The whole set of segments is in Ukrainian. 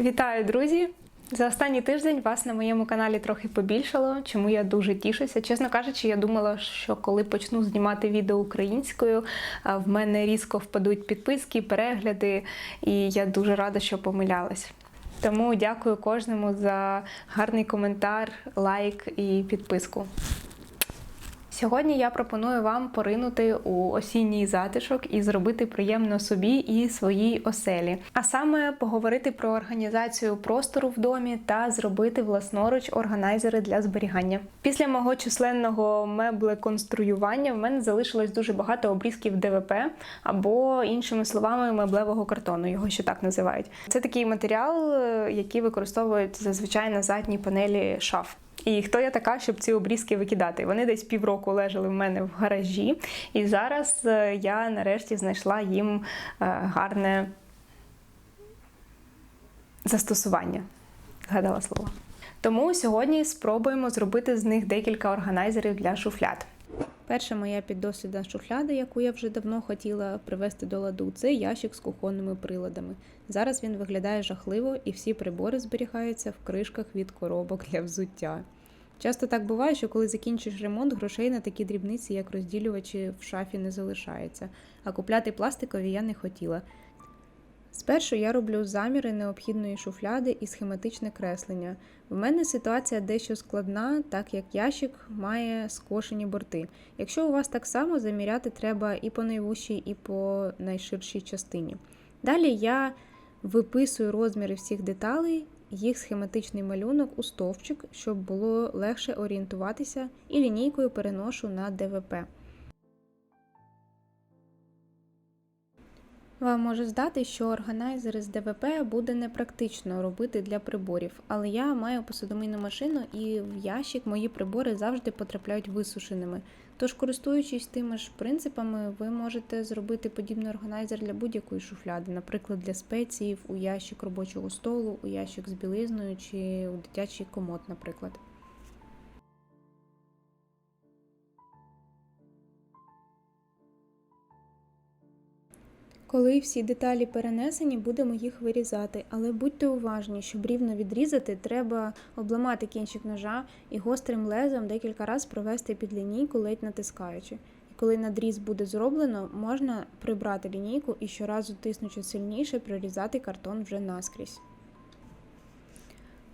Вітаю, друзі! За останній тиждень вас на моєму каналі трохи побільшало, чому я дуже тішуся. Чесно кажучи, я думала, що коли почну знімати відео українською, в мене різко впадуть підписки, перегляди, і я дуже рада, що помилялась. Тому дякую кожному за гарний коментар, лайк і підписку. Сьогодні я пропоную вам поринути у осінній затишок і зробити приємно собі і своїй оселі. А саме поговорити про організацію простору в домі та зробити власноруч органайзери для зберігання. Після мого численного меблеконструювання в мене залишилось дуже багато обрізків ДВП або іншими словами меблевого картону, його ще так називають. Це такий матеріал, е, який використовують зазвичай на задній панелі шаф. І хто я така, щоб ці обрізки викидати? Вони десь півроку лежали в мене в гаражі, і зараз е, я нарешті знайшла їм е, гарне застосування. Згадала слово. Тому сьогодні спробуємо зробити з них декілька органайзерів для шуфлят. Перша моя піддослідна шухляда, яку я вже давно хотіла привести до ладу, це ящик з кухонними приладами. Зараз він виглядає жахливо, і всі прибори зберігаються в кришках від коробок для взуття. Часто так буває, що коли закінчиш ремонт, грошей на такі дрібниці, як розділювачі, в шафі не залишається, а купляти пластикові я не хотіла. Спершу я роблю заміри необхідної шуфляди і схематичне креслення. В мене ситуація дещо складна, так як ящик має скошені борти. Якщо у вас так само, заміряти треба і по найвущій, і по найширшій частині. Далі я виписую розміри всіх деталей, їх схематичний малюнок у стовпчик, щоб було легше орієнтуватися, і лінійкою переношу на ДВП. Вам може здати, що органайзери з ДВП буде непрактично робити для приборів, але я маю посудомийну машину і в ящик мої прибори завжди потрапляють висушеними. Тож, користуючись тими ж принципами, ви можете зробити подібний органайзер для будь-якої шуфляди, наприклад, для спеціїв, у ящик робочого столу, у ящик з білизною чи у дитячий комод, наприклад. Коли всі деталі перенесені, будемо їх вирізати, але будьте уважні, щоб рівно відрізати, треба обламати кінчик ножа і гострим лезом декілька разів провести під лінійку, ледь натискаючи. І коли надріз буде зроблено, можна прибрати лінійку і щоразу тиснучи сильніше, прорізати картон вже наскрізь.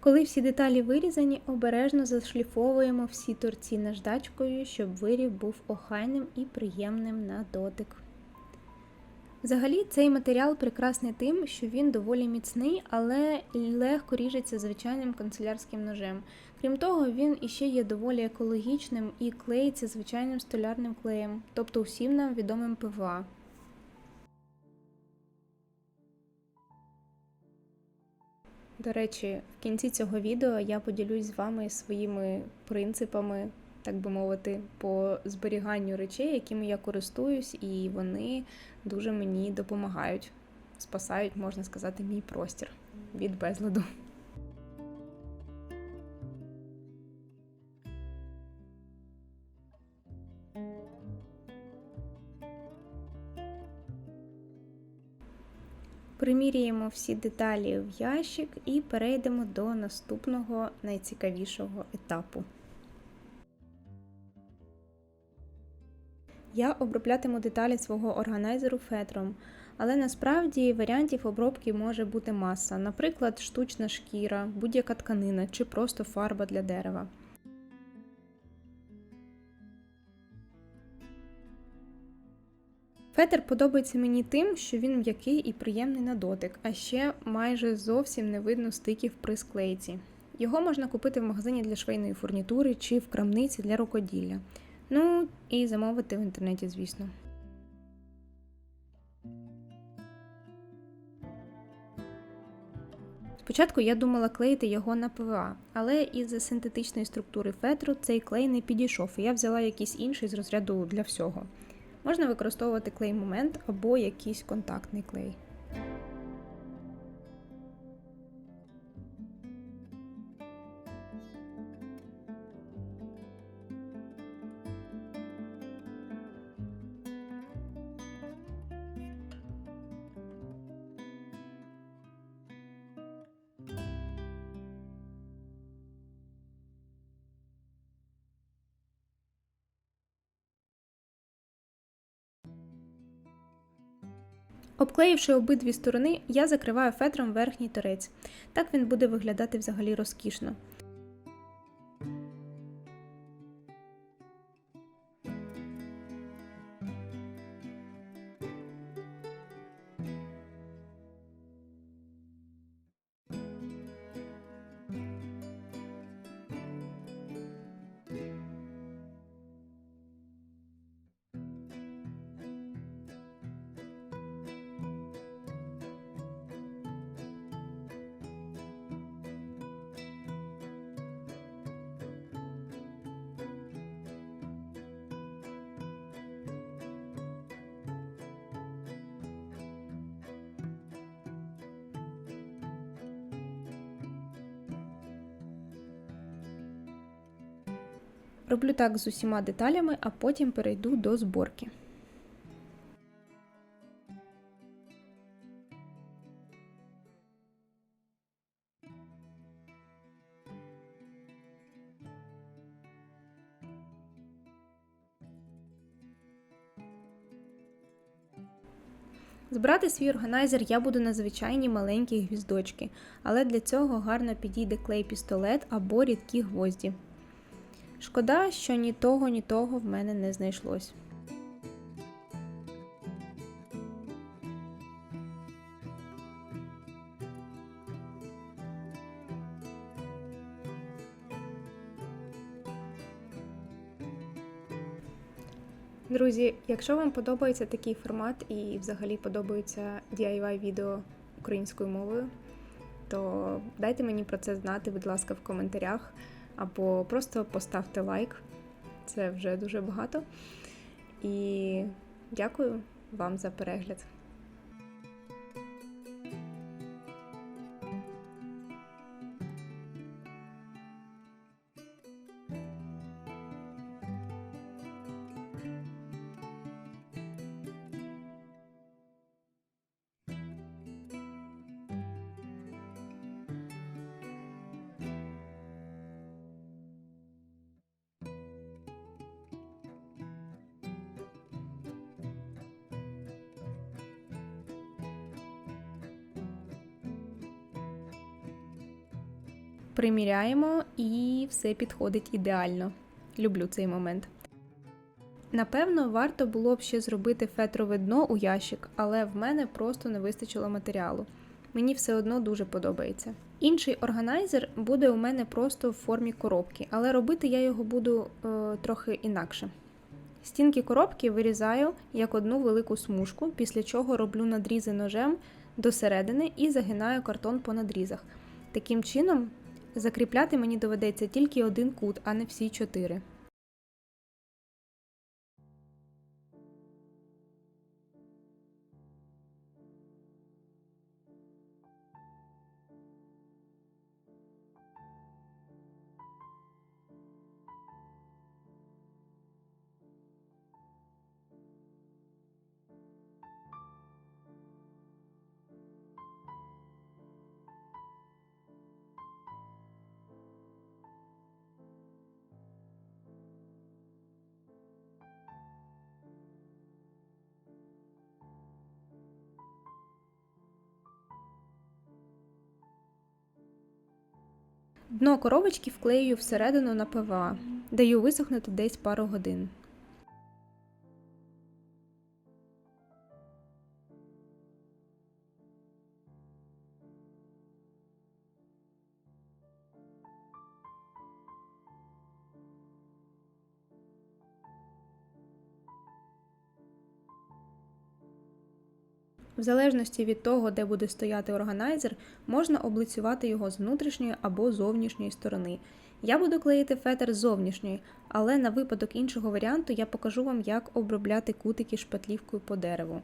Коли всі деталі вирізані, обережно зашліфовуємо всі торці наждачкою, щоб вирів був охайним і приємним на дотик. Взагалі, цей матеріал прекрасний тим, що він доволі міцний, але легко ріжеться звичайним канцелярським ножем. Крім того, він іще є доволі екологічним і клеїться звичайним столярним клеєм, тобто усім нам відомим ПВА. До речі, в кінці цього відео я поділюсь з вами своїми принципами, так би мовити, по зберіганню речей, якими я користуюсь, і вони дуже мені допомагають, спасають, можна сказати, мій простір від безладу. Приміряємо всі деталі в ящик і перейдемо до наступного найцікавішого етапу. Я оброблятиму деталі свого органайзеру фетром, але насправді варіантів обробки може бути маса, наприклад, штучна шкіра, будь-яка тканина чи просто фарба для дерева. Фетр подобається мені тим, що він м'який і приємний на дотик, а ще майже зовсім не видно стиків при склейці. Його можна купити в магазині для швейної фурнітури чи в крамниці для рукоділля. Ну і замовити в інтернеті, звісно. Спочатку я думала клеїти його на ПВА, але із-за синтетичної структури фетру цей клей не підійшов, і я взяла якийсь інший з розряду для всього. Можна використовувати клей момент або якийсь контактний клей. Обклеївши обидві сторони, я закриваю фетром верхній торець. Так він буде виглядати взагалі розкішно. Роблю так з усіма деталями, а потім перейду до зборки. Збирати свій органайзер я буду на звичайні маленькі гвіздочки, але для цього гарно підійде клей-пістолет або рідкі гвозді. Шкода, що ні того, ні того в мене не знайшлось. Друзі, якщо вам подобається такий формат і взагалі подобаються DIY відео українською мовою, то дайте мені про це знати, будь ласка, в коментарях або просто поставте лайк. Це вже дуже багато. І дякую вам за перегляд. Приміряємо і все підходить ідеально. Люблю цей момент. Напевно, варто було б ще зробити фетрове дно у ящик, але в мене просто не вистачило матеріалу. Мені все одно дуже подобається. Інший органайзер буде у мене просто в формі коробки, але робити я його буду е, трохи інакше. Стінки коробки вирізаю як одну велику смужку, після чого роблю надрізи ножем до середини і загинаю картон по надрізах. Таким чином, закріпляти мені доведеться тільки один кут, а не всі чотири. Дно коробочки вклеюю всередину на ПВА. Даю висохнути десь пару годин. В залежності від того, де буде стояти органайзер, можна облицювати його з внутрішньої або зовнішньої сторони. Я буду клеїти фетр з зовнішньої, але на випадок іншого варіанту я покажу вам, як обробляти кутики шпатлівкою по дереву.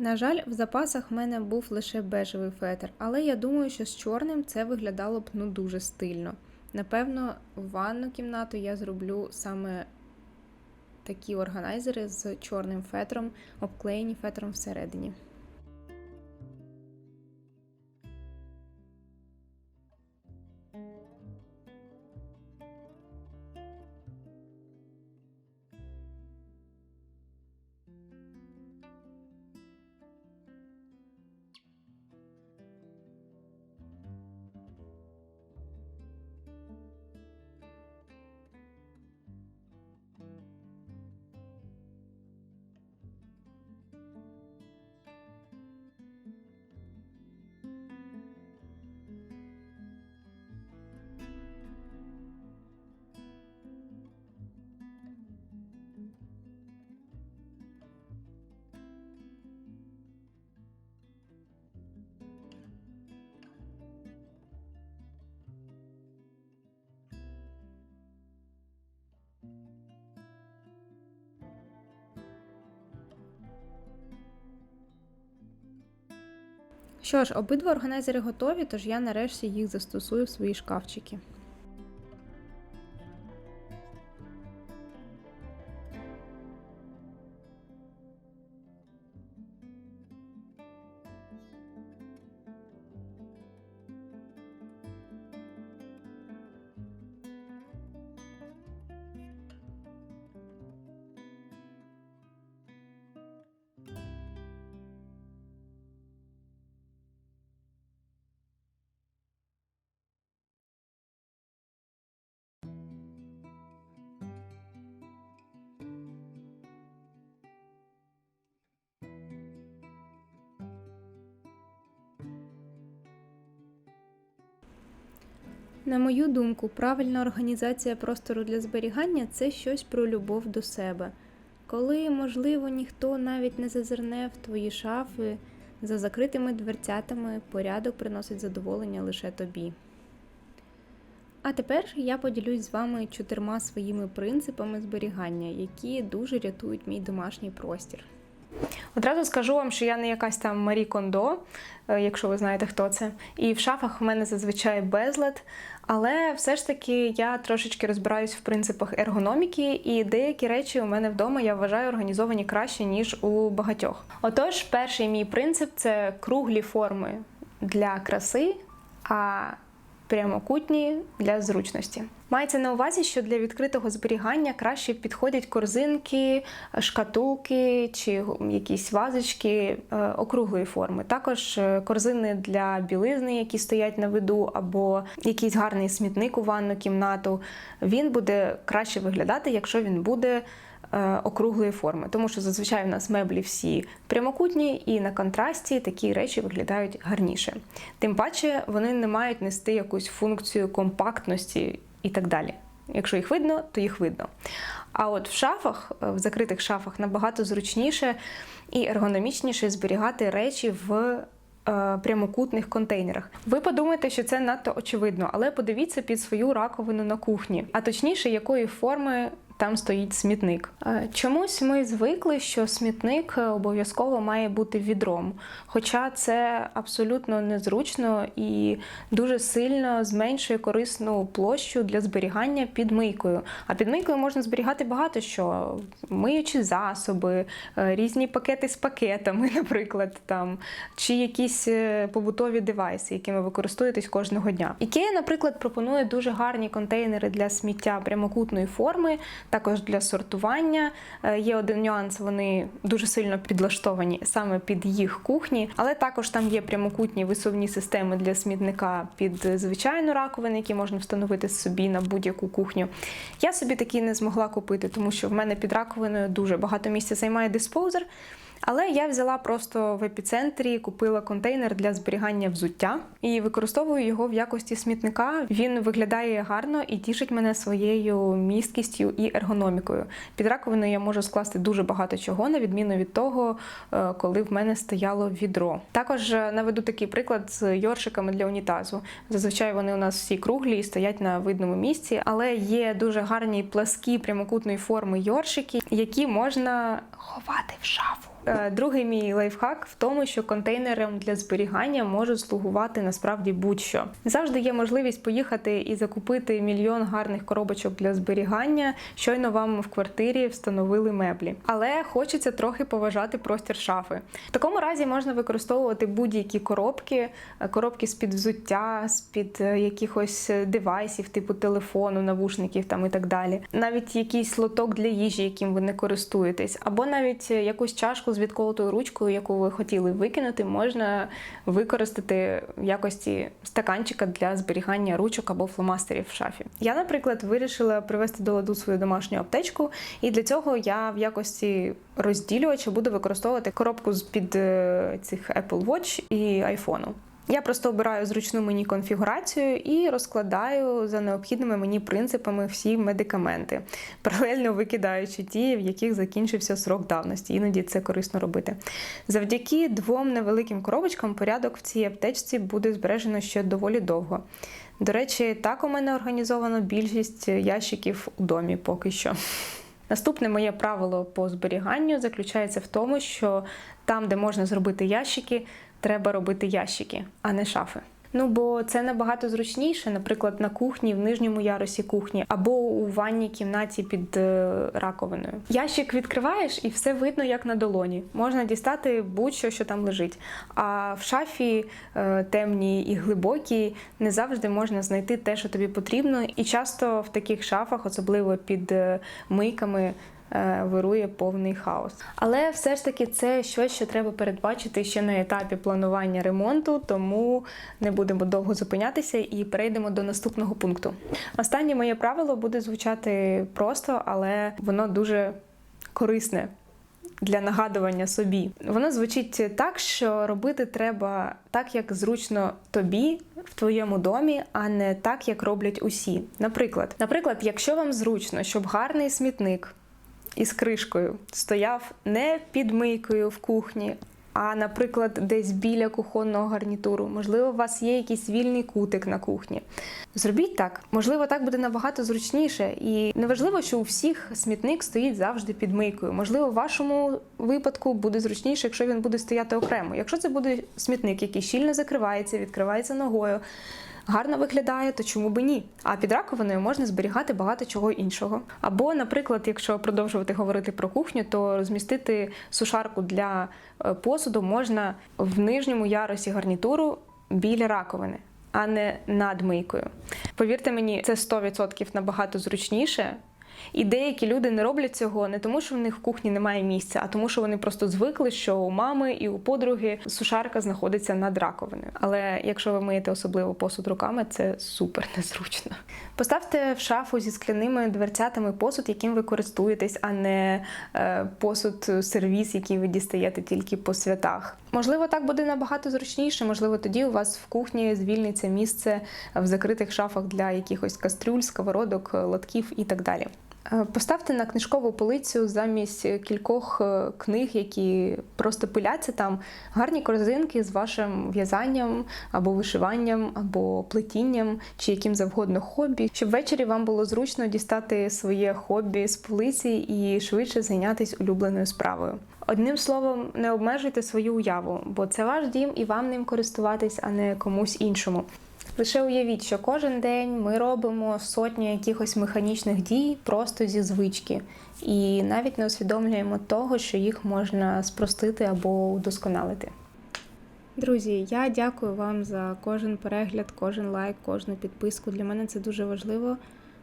На жаль, в запасах в мене був лише бежевий фетр, але я думаю, що з чорним це виглядало б ну дуже стильно. Напевно, в ванну кімнату я зроблю саме такі органайзери з чорним фетром, обклеєні фетром всередині. Що ж, обидва органайзери готові, тож я нарешті їх застосую в свої шкафчики. На мою думку, правильна організація простору для зберігання це щось про любов до себе. Коли, можливо, ніхто навіть не зазирне в твої шафи, за закритими дверцятами порядок приносить задоволення лише тобі. А тепер я поділюсь з вами чотирма своїми принципами зберігання, які дуже рятують мій домашній простір. Одразу скажу вам, що я не якась там Марі Кондо, е, якщо ви знаєте, хто це. І в шафах в мене зазвичай безлад. Але все ж таки я трошечки розбираюсь в принципах ергономіки, і деякі речі у мене вдома я вважаю організовані краще, ніж у багатьох. Отож, перший мій принцип це круглі форми для краси, а прямокутні для зручності. Мається на увазі, що для відкритого зберігання краще підходять корзинки, шкатулки чи якісь вазочки е, округлої форми. Також е, корзини для білизни, які стоять на виду, або якийсь гарний смітник у ванну кімнату. Він буде краще виглядати, якщо він буде. е, Округлої форми, тому що зазвичай у нас меблі всі прямокутні, і на контрасті такі речі виглядають гарніше. Тим паче вони не мають нести якусь функцію компактності і так далі. Якщо їх видно, то їх видно. А от в шафах, е, в закритих шафах, набагато зручніше і ергономічніше зберігати речі в е, прямокутних контейнерах. Ви подумаєте, що це надто очевидно, але подивіться під свою раковину на кухні, а точніше, якої форми. Там стоїть смітник. Е, Чомусь ми звикли, що смітник е, обов'язково має бути відром. Хоча це абсолютно незручно і дуже сильно зменшує корисну площу для зберігання під мийкою. А під мийкою можна зберігати багато що: миючі засоби, е, різні пакети з пакетами, наприклад, там, чи якісь побутові девайси, якими ви користуєтесь кожного дня. Ікея, наприклад, пропонує дуже гарні контейнери для сміття прямокутної форми, також для сортування. Е, Є один нюанс, вони дуже сильно підлаштовані саме під їх кухні, але також там є прямокутні висувні системи для смітника під звичайну раковину, які можна встановити собі на будь-яку кухню. Я собі такі не змогла купити, тому що в мене під раковиною дуже багато місця займає диспоузер. Але я взяла просто в епіцентрі, купила контейнер для зберігання взуття і використовую його в якості смітника. Він виглядає гарно і тішить мене своєю місткістю і ергономікою. Під раковиною я можу скласти дуже багато чого, на відміну від того, е, коли в мене стояло відро. Також е, наведу такий приклад з йоршиками для унітазу. Зазвичай вони у нас всі круглі і стоять на видному місці, але є дуже гарні пласкі прямокутної форми йоршики, які можна ховати в шафу. Е, Другий мій лайфхак в тому, що контейнером для зберігання можуть слугувати насправді будь-що. Завжди є можливість поїхати і закупити мільйон гарних коробочок для зберігання. Щойно вам в квартирі встановили меблі. Але хочеться трохи поважати простір шафи. В такому разі можна використовувати будь-які коробки, е, коробки з-під взуття, з-під е, якихось девайсів, типу телефону, навушників там і так далі. Навіть якийсь лоток для їжі, яким ви не користуєтесь, або навіть якусь чашку з відколотою ручкою, яку ви хотіли викинути, можна використати в якості стаканчика для зберігання ручок або фломастерів в шафі. Я, наприклад, вирішила привести до ладу свою домашню аптечку, і для цього я в якості розділювача буду використовувати коробку з під е, цих Apple Watch і iPhone. Я просто обираю зручну мені конфігурацію і розкладаю за необхідними мені принципами всі медикаменти, паралельно викидаючи ті, в яких закінчився срок давності. Іноді це корисно робити. Завдяки двом невеликим коробочкам порядок в цій аптечці буде збережено ще доволі довго. До речі, так у мене організовано більшість ящиків у домі поки що. Наступне моє правило по зберіганню заключається в тому, що там, де можна зробити ящики, треба робити ящики, а не шафи. Ну бо це набагато зручніше, наприклад, на кухні, в нижньому ярусі кухні, або у ванній кімнаті під е, раковиною. Ящик відкриваєш і все видно, як на долоні. Можна дістати будь-що, що там лежить. А в шафі е, темній і глибокій не завжди можна знайти те, що тобі потрібно. І часто в таких шафах, особливо під е, мийками, вирує повний хаос. Але все ж таки це щось, що треба передбачити ще на етапі планування ремонту, тому не будемо довго зупинятися і перейдемо до наступного пункту. Останнє моє правило буде звучати просто, але воно дуже корисне. Для нагадування собі воно звучить так, що робити треба так, як зручно тобі в твоєму домі, а не так, як роблять усі. Наприклад, наприклад, якщо вам зручно, щоб гарний смітник із кришкою стояв не під мийкою в кухні, а, наприклад, десь біля кухонного гарнітуру. Можливо, у вас є якийсь вільний кутик на кухні. Зробіть так. Можливо, так буде набагато зручніше. І неважливо, що у всіх смітник стоїть завжди під мийкою. Можливо, в вашому випадку буде зручніше, якщо він буде стояти окремо. Якщо це буде смітник, який щільно закривається, відкривається ногою. Гарно виглядає, то чому би ні? А під раковиною можна зберігати багато чого іншого. Або, наприклад, якщо продовжувати говорити про кухню, то розмістити сушарку для е, посуду можна в нижньому ярусі гарнітуру біля раковини, а не над мийкою. Повірте мені, це 100% набагато зручніше. І деякі люди не роблять цього не тому, що в них в кухні немає місця, а тому, що вони просто звикли, що у мами і у подруги сушарка знаходиться над раковиною. Але якщо ви миєте особливо посуд руками, це супер незручно. Поставте в шафу зі скляними дверцятами посуд, яким ви користуєтесь, а не е, посуд сервіс, який ви дістаєте тільки по святах. Можливо, так буде набагато зручніше. Можливо, тоді у вас в кухні звільниться місце в закритих шафах для якихось кастрюль, сковородок, лотків і так далі. Е, Поставте на книжкову полицю замість кількох е, книг, які просто пиляться там, гарні корзинки з вашим в'язанням або вишиванням, або плетінням, чи яким завгодно хобі, щоб ввечері вам було зручно дістати своє хобі з полиці і швидше зайнятися улюбленою справою. Одним словом, не обмежуйте свою уяву, бо це ваш дім і вам ним користуватись, а не комусь іншому. Лише уявіть, що кожен день ми робимо сотню якихось механічних дій просто зі звички, і навіть не усвідомлюємо того, що їх можна спростити або удосконалити. Друзі, я дякую вам за кожен перегляд, кожен лайк, кожну підписку. Для мене це дуже важливо.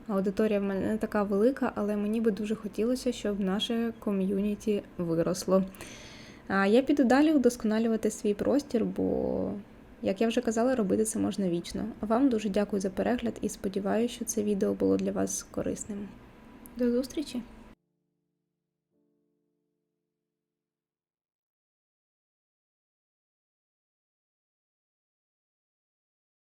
Аудиторія в мене не така велика, але мені би дуже хотілося, щоб наше ком'юніті виросло. Я піду далі вдосконалювати свій простір, бо, як я вже казала, робити це можна вічно. Вам дуже дякую за перегляд і сподіваюся, що це відео було для вас корисним. До зустрічі!